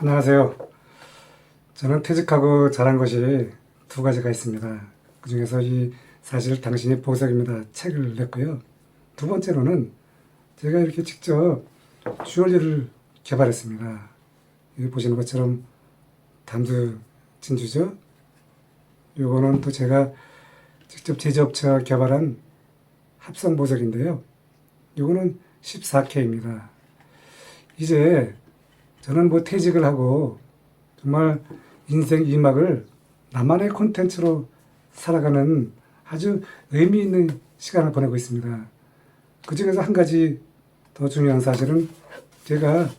안녕하세요. 저는 퇴직하고 잘한 것이 두 가지가 있습니다. 그 중에서 이 사실 당신이 보석입니다. 책을 냈고요. 두 번째로는 제가 이렇게 직접 주얼리를 개발했습니다. 여기 보시는 것처럼 담두 진주죠. 요거는 또 제가 직접 제조업체와 개발한 합성 보석인데요. 요거는 14K입니다. 이제 저는 뭐 퇴직을 하고 정말 인생 이막을 나만의 콘텐츠로 살아가는 아주 의미 있는 시간을 보내고 있습니다. 그 중에서 한 가지 더 중요한 사실은 제가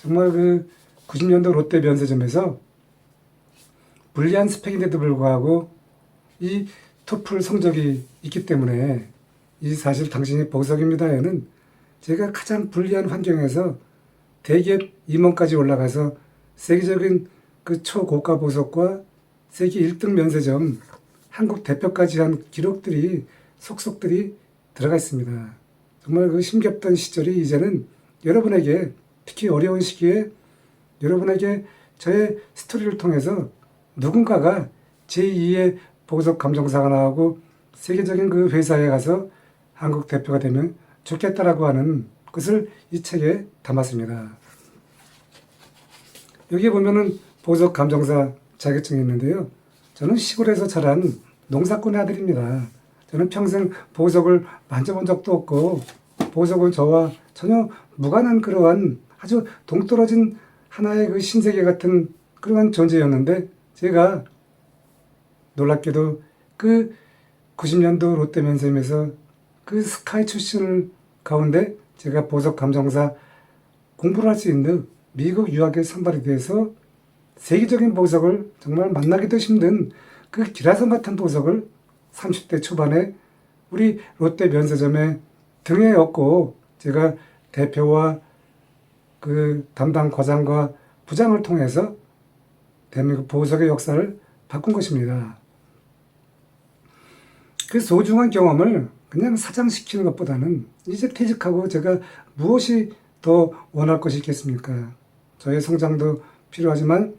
정말 그 90년도 롯데 면세점에서 불리한 스펙인데도 불구하고 이 토플 성적이 있기 때문에 이 사실 당신이 보석입니다에는 제가 가장 불리한 환경에서 대기업 임원까지 올라가서 세계적인 그 초고가 보석과 세계 1등 면세점 한국 대표까지 한 기록들이 속속들이 들어가 있습니다. 정말 그 힘겹던 시절이 이제는 여러분에게 특히 어려운 시기에 여러분에게 저의 스토리를 통해서 누군가가 제2의 보석 감정사가 나오고 세계적인 그 회사에 가서 한국 대표가 되면 좋겠다라고 하는 것을 이 책에 담았습니다. 여기 보면은 보석 감정사 자격증이 있는데요. 저는 시골에서 자란 농사꾼의 아들입니다. 저는 평생 보석을 만져본 적도 없고 보석은 저와 전혀 무관한 그러한 아주 동떨어진 하나의 그 신세계 같은 그러한 존재였는데 제가 놀랍게도 그 90년도 롯데면세점에서 그 스카이 출신을 가운데 제가 보석 감정사 공부를 할 수 있는 미국 유학에 선발이 돼서 세계적인 보석을 정말 만나기도 힘든 그 기라성 같은 보석을 30대 초반에 우리 롯데 면세점에 등에 업고 제가 대표와 그 담당 과장과 부장을 통해서 대한민국 보석의 역사를 바꾼 것입니다. 그 소중한 경험을 그냥 사장시키는 것보다는 이제 퇴직하고 제가 무엇이 더 원할 것이 있겠습니까? 저의 성장도 필요하지만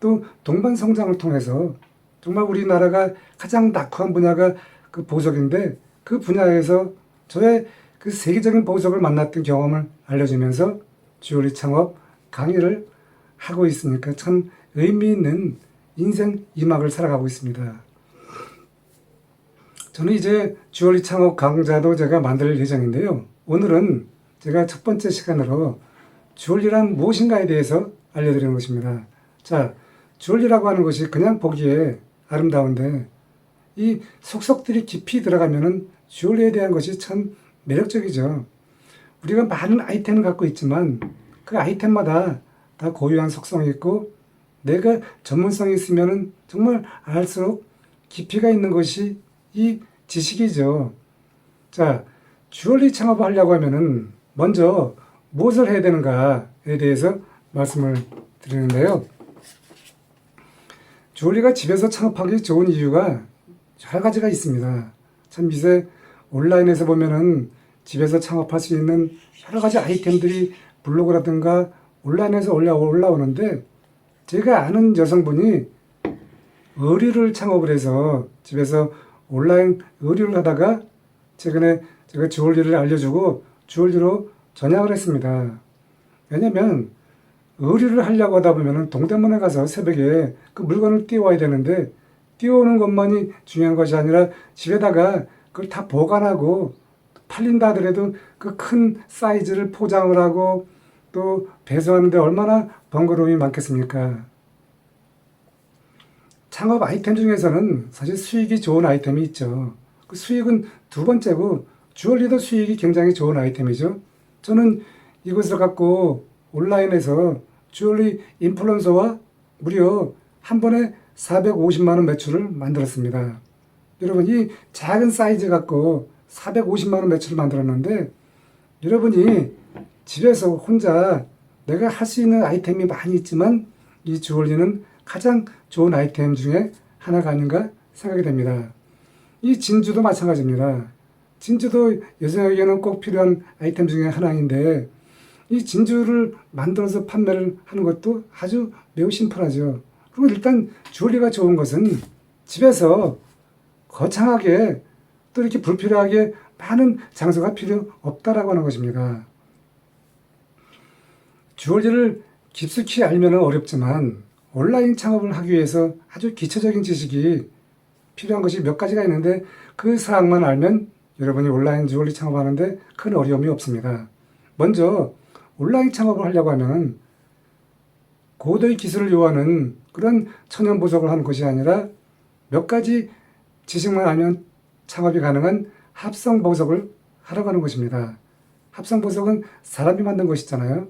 또 동반 성장을 통해서 정말 우리나라가 가장 낙후한 분야가 그 보석인데 그 분야에서 저의 그 세계적인 보석을 만났던 경험을 알려주면서 주얼리 창업 강의를 하고 있으니까 참 의미 있는 인생 이막을 살아가고 있습니다. 저는 이제 주얼리 창업 강좌도 제가 만들 예정인데요. 오늘은 제가 첫 번째 시간으로 주얼리란 무엇인가에 대해서 알려드리는 것입니다. 자, 주얼리라고 하는 것이 그냥 보기에 아름다운데 이 속속들이 깊이 들어가면은 주얼리에 대한 것이 참 매력적이죠. 우리가 많은 아이템을 갖고 있지만 그 아이템마다 다 고유한 속성이 있고 내가 전문성이 있으면은 정말 알수록 깊이가 있는 것이 이 지식이죠. 자, 주얼리 창업을 하려고 하면은 먼저 무엇을 해야 되는가에 대해서 말씀을 드리는데요. 주얼리가 집에서 창업하기 좋은 이유가 여러 가지가 있습니다. 참 이제 온라인에서 보면은 집에서 창업할 수 있는 여러 가지 아이템들이 블로그라든가 온라인에서 올라, 올라오는데 제가 아는 여성분이 의류를 창업을 해서 집에서 온라인 의류를 하다가 최근에 제가 주얼리를 알려주고 주얼리로 전향을 했습니다. 왜냐면 의류를 하려고 하다 보면은 동대문에 가서 새벽에 그 물건을 띄워야 되는데 띄워오는 것만이 중요한 것이 아니라 집에다가 그걸 다 보관하고 팔린다 하더라도 그 큰 사이즈를 포장을 하고 또 배송하는데 얼마나 번거로움이 많겠습니까? 창업 아이템 중에서는 사실 수익이 좋은 아이템이 있죠. 그 수익은 두 번째고 주얼리도 수익이 굉장히 좋은 아이템이죠. 저는 이것을 갖고 온라인에서 주얼리 인플루언서와 무려 한 번에 450만 원 매출을 만들었습니다. 여러분 이 작은 사이즈 갖고 450만 원 매출을 만들었는데 여러분이 집에서 혼자 내가 할 수 있는 아이템이 많이 있지만 이 주얼리는 가장 좋은 아이템 중에 하나가 아닌가 생각이 됩니다. 이 진주도 마찬가지입니다. 진주도 여성에게는 꼭 필요한 아이템 중에 하나인데 이 진주를 만들어서 판매를 하는 것도 아주 매우 심플하죠. 그리고 일단 주얼리가 좋은 것은 집에서 거창하게 또 이렇게 불필요하게 많은 장소가 필요 없다라고 하는 것입니다. 주얼리를 깊숙이 알면 어렵지만 온라인 창업을 하기 위해서 아주 기초적인 지식이 필요한 것이 몇 가지가 있는데 그 사항만 알면 여러분이 온라인 주얼리 창업하는데 큰 어려움이 없습니다. 먼저 온라인 창업을 하려고 하면 고도의 기술을 요하는 그런 천연 보석을 하는 것이 아니라 몇 가지 지식만 알면 창업이 가능한 합성 보석을 하러 가는 것입니다. 합성 보석은 사람이 만든 것이잖아요.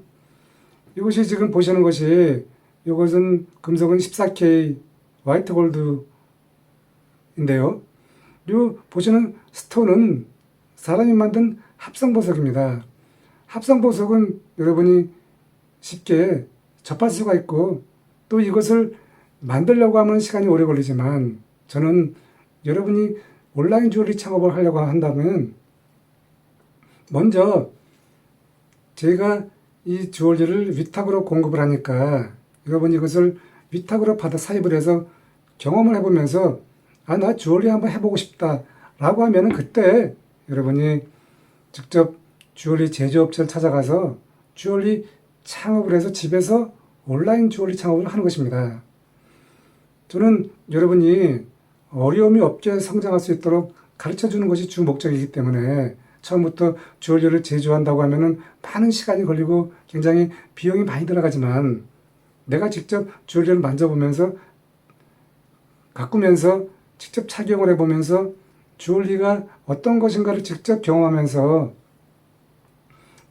이것이 지금 보시는 것이 이것은 금속은 14K 화이트 골드인데요. 이 보시는 스톤은 사람이 만든 합성 보석입니다. 합성 보석은 여러분이 쉽게 접할 수가 있고 또 이것을 만들려고 하면 시간이 오래 걸리지만 저는 여러분이 온라인 주얼리 창업을 하려고 한다면 먼저 제가 이 주얼리를 위탁으로 공급을 하니까 여러분이 이것을 위탁으로 받아 사입을 해서 경험을 해보면서 아 나 주얼리 한번 해보고 싶다 라고 하면은 그때 여러분이 직접 주얼리 제조업체를 찾아가서 주얼리 창업을 해서 집에서 온라인 주얼리 창업을 하는 것입니다. 저는 여러분이 어려움이 없게 성장할 수 있도록 가르쳐 주는 것이 주 목적이기 때문에 처음부터 주얼리를 제조한다고 하면은 많은 시간이 걸리고 굉장히 비용이 많이 들어가지만 내가 직접 주얼리를 만져보면서 가꾸면서 직접 착용을 해보면서 주얼리가 어떤 것인가를 직접 경험하면서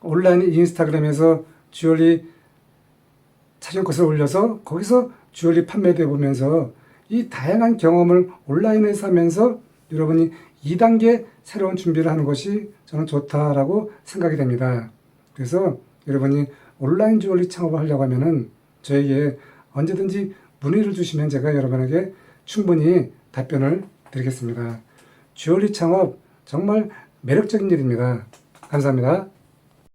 온라인 인스타그램에서 주얼리 착용 것을 올려서 거기서 주얼리 판매돼 보면서 이 다양한 경험을 온라인에서 하면서 여러분이 2단계 새로운 준비를 하는 것이 저는 좋다라고 생각이 됩니다. 그래서 여러분이 온라인 주얼리 창업을 하려고 하면은 저에게 언제든지 문의를 주시면 제가 여러분에게 충분히 답변을 드리겠습니다. 주얼리 창업 정말 매력적인 일입니다. 감사합니다.